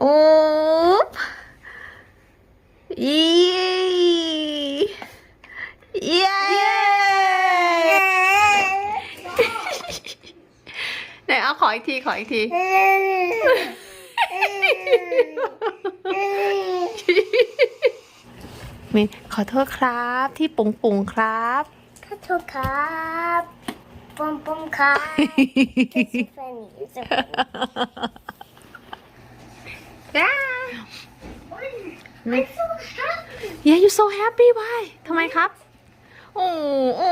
โอ้ยีเย้ไหนเอาขออีกทีขออีกทีมินขอโทษครับที่ปุงปุงครับขอโทษครับปมปมครับแฟนนี่ จะไม่ Yeah you so happy why ทำไมครับ โอ้โอ้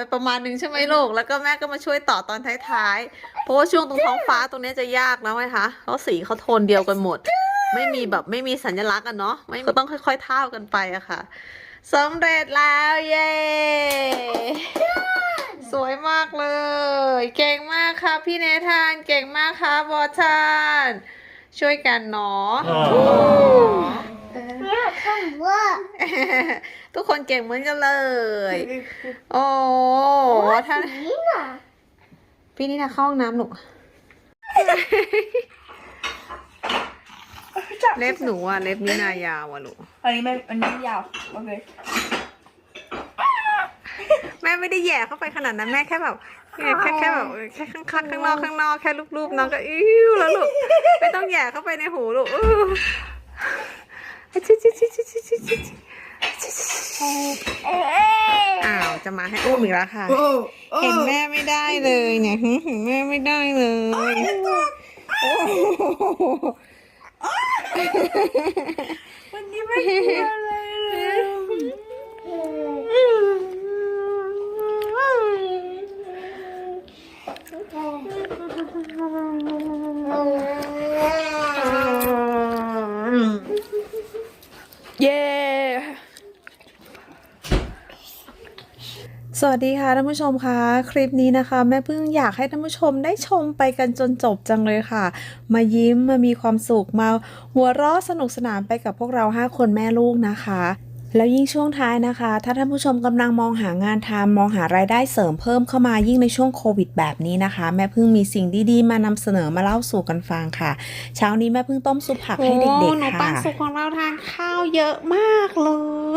ไปประมาณหนึ่งใช่ไหมลูก แล้วก็แม่ก็มาช่วยต่อตอนท้ายๆ เพราะว่าช่วงตรงท้องฟ้าตรงนี้จะยากแล้วไงคะเพราะสีเขาโทนเดียวกันหมด ไม่มีแบบไม่มีสัญลักษณ์อะเนาะไม่ก็ต้องค่อยๆเท่ากันไปอะค่ะสำเร็จแล้วเย้สวยมากเลย เก่งมากค่ะพี่เนธาน เก่งมากค่ะบอทาน ช่วยกันเนาะ เนี่ยคำว่าทุกคนเก่งเหมือนกันเลย โอ้ท่านนี่น่ะพี่นี่นะเข้าห้องน้ำหนูเล็บหนูอะเล็บนี่นายาวอะหนูอันนี้ไม่อันนี้ยาว โอเค แม่ไม่ได้แหย่เข้าไปขนาดนั้น แม่แค่แบบเนี่ยแค่แค่แบบแค่ข้างข้างข้างนอกข้างนอกแค่รูปๆน้องก็ อิ้วแล้วลูก ไม่ต้องแหย่เข้าไปในหูลูก อ้าวจะมาให้อุ้มอีกแล้วค่ะ เห็นแม่ไม่ได้เลยเนี่ยเห็นแม่ไม่ได้เลยวันนี้ไม่กลัวอะไรเลยอ สวัสดีค่ะท่านผู้ชมคะคลิปนี้นะคะ แม่พึ่งอยากให้ท่านผู้ชมได้ชมไปกันจนจบจังเลยค่ะ มายิ้มมามีความสุขมาหัวเราะสนุกสนานไปกับพวกเรา 5 คนแม่ลูกนะคะ แล้วยิ่งช่วงท้ายนะคะ ถ้าท่านผู้ชมกำลังมองหางานทำมองหารายได้เสริมเพิ่มเข้ามายิ่งในช่วงโควิดแบบนี้นะคะ แม่พึ่งมีสิ่งดีๆ มานำเสนอมาเล่าสู่กันฟังค่ะ เช้านี้แม่พึ่งต้มซุปผักให้เด็กหนูๆปันค่ะสุกของเราทานข้าวเยอะมากเล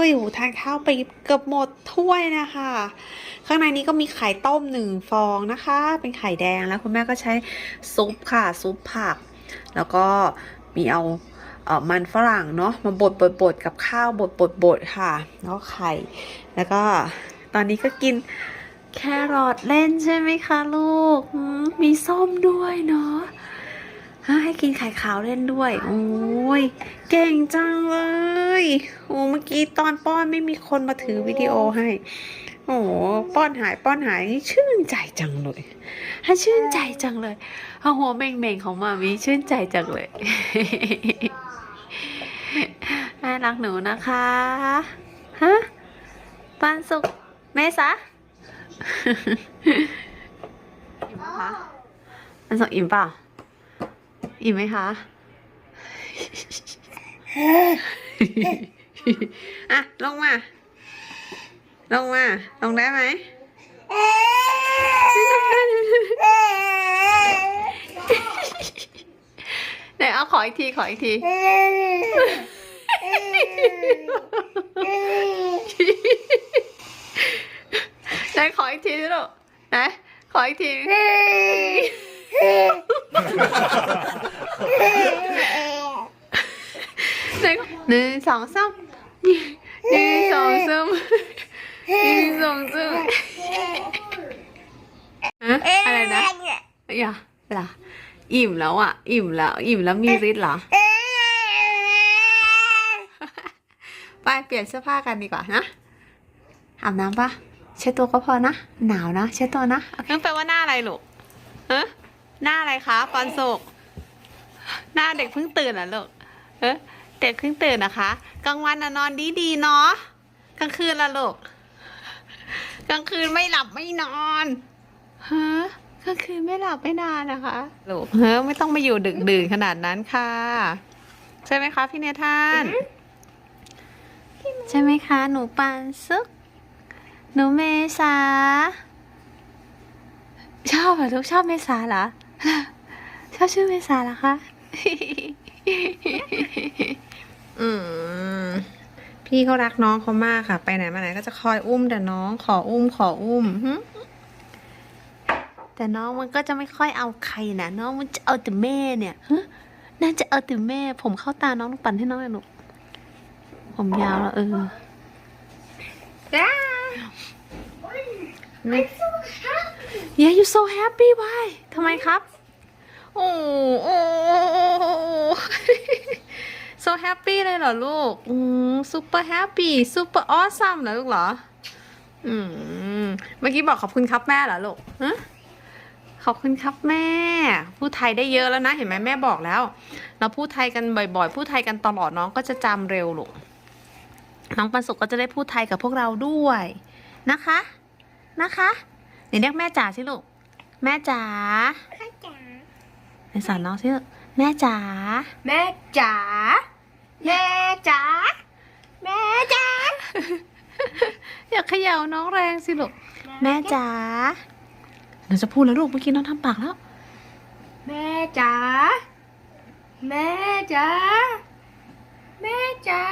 ยโหทานข้าวไปเกือบหมดถ้วยนะคะ ข้างในนี้ก็มีไข่ต้มหนึ่งฟองนะคะ เป็นไข่แดงแล้วคุณแม่ก็ใช้ซุปค่ะซุปผัก แล้วก็มีเอาเอ่อ มันฝรั่งเนาะมาบดบดบดกับข้าวบดบดบดค่ะแล้วไข่ แล้วก็ตอนนี้ก็กินแครอทเล่นใช่ไหมคะลูก มีส้มด้วยเนาะให้กินไข่ขาวเล่นด้วย โอ้ย เก่งจังเลย โอ้เมื่อกี้ตอนป้อนไม่มีคนมาถือวิดีโอให้ โอ้ป้อนหายป้อนหายชื่นใจจังเลยให้ชื่นใจจังเลยเอาหัวเม่งๆของมามีชื่นใจจังเลย แม่รักหนูนะคะฮะปันสุกเมษาอิ่มปะคะปันสุกอิ่มเปล่าอิ่มไหมคะอะลงมา ลงมา ลงได้ไหม ไหนเอาขออีกที ขออีกที ไหนขออีกทีสิลูกไหนขออีกทีหนึ่งหนึ่งสองสามหนึ่งสองสามหนึ่งสองสามฮะอะไรนะอย่าล่ะ อิ่มแล้วอะ อิ่มแล้ว อิ่มแล้วมีฤทธิ์เหรอ ไปเปลี่ยนเสื้อผ้ากันดีกว่านะอาบน้ำปะเช็ดตัวก็พอนะ หนาวนะเช็ดตัวนะนั่นแปลว่าหน้าอะไรลูกฮะหน้าอะไรคะปอนสุกหน้าเด็กเพิ่งตื่นอะลูกเออเด็กเพิ่งตื่นนะคะ กลางวันน่ะนอนดีดีๆเนาะกลางคืนละลูกกลางคืนไม่หลับไม่นอนฮะ ก็คือไม่หลับไม่นานนะคะลูกเฮ้ไม่ต้องมาอยู่ดึกดื่นขนาดนั้นค่ะ ใช่ไหมคะพี่เนธาน ใช่ไหมคะ หนูปันซึก หนูเมษาชอบเหรอลูกชอบเมษาเหรอชอบชื่อเมษาเหรอคะอืมพี่เขารักน้องเขามากค่ะ ไปไหนมาไหนก็จะคอยอุ้มแต่น้องขออุ้มขออุ้มหึ แต่น้องมันก็จะไม่ค่อยเอาใครนะน้องมันจะเอาแต่แม่เนี่ยฮะน่าจะเอาแต่แม่ ผมเข้าตาน้องต้องปั่นให้น้องหน่อยลูกผมยาวแล้วเออ I'm so happy. Yeah you so happy why ทำไมครับ โอ้โอ้ so happy เลยเหรอลูก อืม super happy super awesome เหรอลูกเหรอ อืม เมื่อกี้บอกขอบคุณครับแม่เหรอลูกฮะ ขอบคุณครับแม่ พูดไทยได้เยอะแล้วนะ เห็นไหมแม่บอกแล้ว เราพูดไทยกันบ่อยๆ พูดไทยกันตลอดน้องก็จะจำเร็วลูก น้องปันสุขก็จะได้พูดไทยกับพวกเราด้วยนะคะ นะคะเดี๋ยวเรียกแม่จ๋าสิลูก แม่จ๋าในสอนน้องสิลูกแม่จ๋า แม่จ๋า แม่จ๋า แม่จ๋า อยากเขย่าน้องแรงสิลูก แม่จ๋า เดี๋ยวจะพูดแล้วลูกเมื่อกี้น้องทำปากแล้ว แม่จ๋าแม่จ๋าแม่จ๋า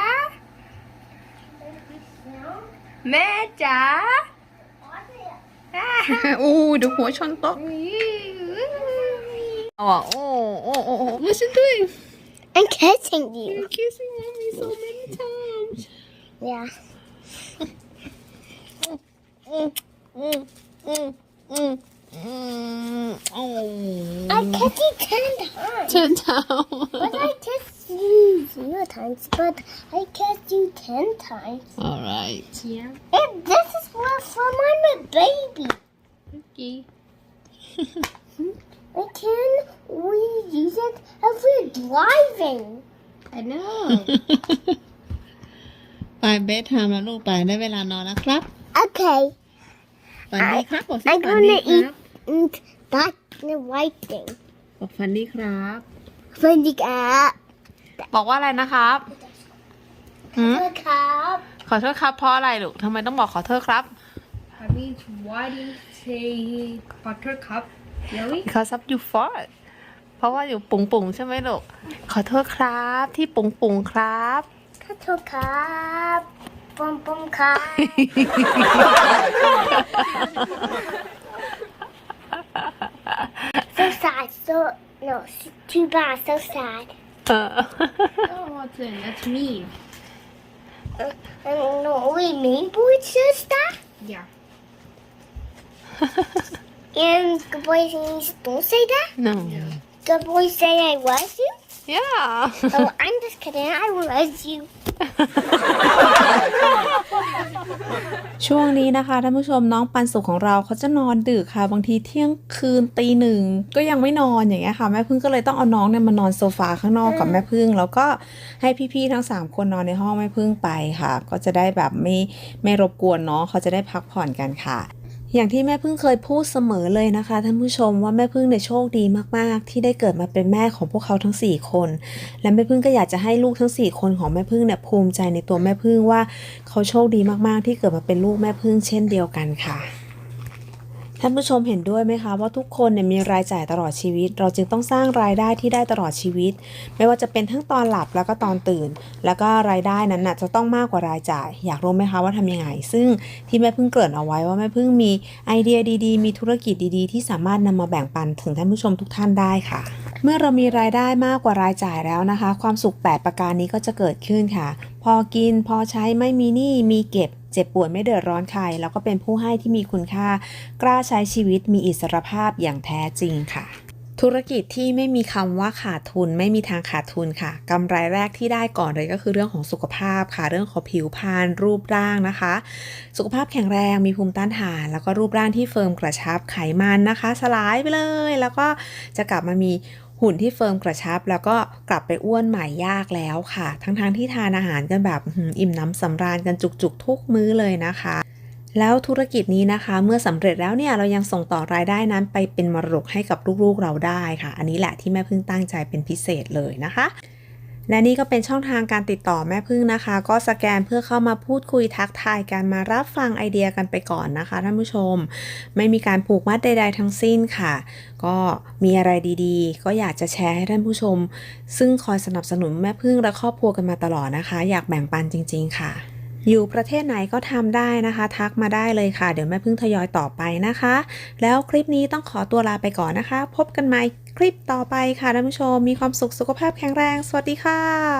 แม่จ๋าอู้เดี๋ยวหัวชนโต๊ะอ๋อโอ้โอ้โอ้โอ้ What's she doing I'm kissing you. kissing mommy so many times Yeah. mm, mm, mm, mm. oh I kissed you ten times. ten times But I kissed you zero times. But I kissed you ten times. all right Yeah. And this is for from I'm a baby. Okay. I can we use it if we're driving. I know. ไปเบสไทม์แล้วลูกไปได้เวลานอนแล้วครับ Okay. ฝันดีครับบอกสิ I'm ฝันดี gonna ค eat รับ mm, that the white thing. บอกฝันดีครับ Funny cat. บอกว่าอะไรนะครับหืม The cat. ขอโทษครับเพราะอะไรลูกทำไมต้องบอกขอโทษครับ That means why do you say buttercup? Really? because of you fart เพราะว่าอยู่ปุงปุงๆใช่ไหมลูกขอโทษครับที่ปุงปุงๆครับ Cattle cat. Bum bum cat. so boss, so sad. Uh. oh, what's in? That's me. Uh, no, oh, wait, mean board says that? Yeah. and the boys and girls don't say that? No. Yeah. Boys say I love you? Yeah. oh, I'm just kidding. I love you. ช่วงนี้นะคะท่านผู้ชมน้องปันสุขของเราเขาจะนอนดึกค่ะ บางทีเที่ยงคืนตีหนึ่งก็ยังไม่นอนอย่างเงี้ยค่ะแม่พึ่งก็เลยต้องเอาน้องเนี่ยมานอนโซฟาข้างนอกกับแม่พึ่ง แล้วก็ให้พี่ๆทั้งสามคนนอนในห้องแม่พึ่งไปค่ะ ก็จะได้แบบไม่ไม่รบกวนน้องเขาจะได้พักผ่อนกันค่ะ อย่างที่แม่พึ่งเคยพูดเสมอเลยนะคะท่านผู้ชมว่าแม่พึ่งเนี่ยโชคดีมากๆ ที่ได้เกิดมาเป็นแม่ของพวกเขาทั้งสี่คน และแม่พึ่งก็อยากจะให้ลูกทั้ง 4 คนของแม่พึ่งเนี่ยภูมิใจในตัวแม่พึ่งว่าเขาโชคดีมากๆ ที่เกิดมาเป็นลูกแม่พึ่งเช่นเดียวกันค่ะ ท่านผู้ชมเห็นด้วยไหมคะว่าทุกคนเนี่ยมีรายจ่ายตลอดชีวิต เราจึงต้องสร้างรายได้ที่ได้ตลอดชีวิต ไม่ว่าจะเป็นทั้งตอนหลับแล้วก็ตอนตื่น แล้วก็รายได้นั้นน่ะจะต้องมากกว่ารายจ่าย อยากรู้ไหมคะว่าทำยังไง ซึ่งที่แม่พึ่งเกริ่นเอาไว้ว่าแม่พึ่งมีไอเดียดีๆ มีธุรกิจดีๆ ที่สามารถนำมาแบ่งปันถึงท่านผู้ชมทุกท่านได้ค่ะ เมื่อเรามีรายได้มากกว่ารายจ่ายแล้วนะคะ ความสุข 8 ประการนี้ก็จะเกิดขึ้นค่ะ พอกินพอใช้ไม่มีหนี้มีเก็บ เจ็บป่วยไม่เดือดร้อนใคร แล้วก็เป็นผู้ให้ที่มีคุณค่า กล้าใช้ชีวิตมีอิสรภาพอย่างแท้จริงค่ะธุรกิจที่ไม่มีคำว่าขาดทุนไม่มีทางขาดทุนค่ะกำไรแรกที่ได้ก่อนเลยก็คือเรื่องของสุขภาพค่ะ เรื่องของผิวพรรณรูปร่างนะคะ สุขภาพแข็งแรงมีภูมิต้านทาน แล้วก็รูปร่างที่เฟิร์มกระชับไขมันนะคะ สลายไปเลย แล้วก็จะกลับมามี หุ่นที่เฟิร์มกระชับ แล้วก็กลับไปอ้วนใหม่ยากแล้วค่ะ ทั้งๆที่ทานอาหารกันแบบอิ่มน้ำสำราญกันจุกๆ ทุกมื้อเลยนะคะ แล้วธุรกิจนี้นะคะ เมื่อสำเร็จแล้วเนี่ยเรายังส่งต่อรายได้นั้นไปเป็นมรดกให้กับลูกๆเราได้ค่ะ อันนี้แหละที่แม่พึ่งตั้งใจเป็นพิเศษเลยนะคะ และนี่ก็เป็นช่องทางการติดต่อแม่พึ่งนะคะ ก็สแกนเพื่อเข้ามาพูดคุยทักทายกันมารับฟังไอเดียกันไปก่อนนะคะท่านผู้ชม ไม่มีการผูกมัดใด ๆ ทั้งสิ้นค่ะ ก็มีอะไรดีๆ ก็อยากจะแชร์ให้ท่านผู้ชม ซึ่งคอยสนับสนุนแม่พึ่งและครอบครัวกันมาตลอดนะคะ อยากแบ่งปันจริง ๆ ค่ะ อยู่ประเทศไหนก็ทำได้นะคะ ทักมาได้เลยค่ะ เดี๋ยวแม่พึ่งทยอยต่อไปนะคะ แล้วคลิปนี้ต้องขอตัวลาไปก่อนนะคะ พบกันใหม่ คลิปต่อไปค่ะท่านผู้ชมมีความสุขสุขภาพแข็งแรง สวัสดีค่ะ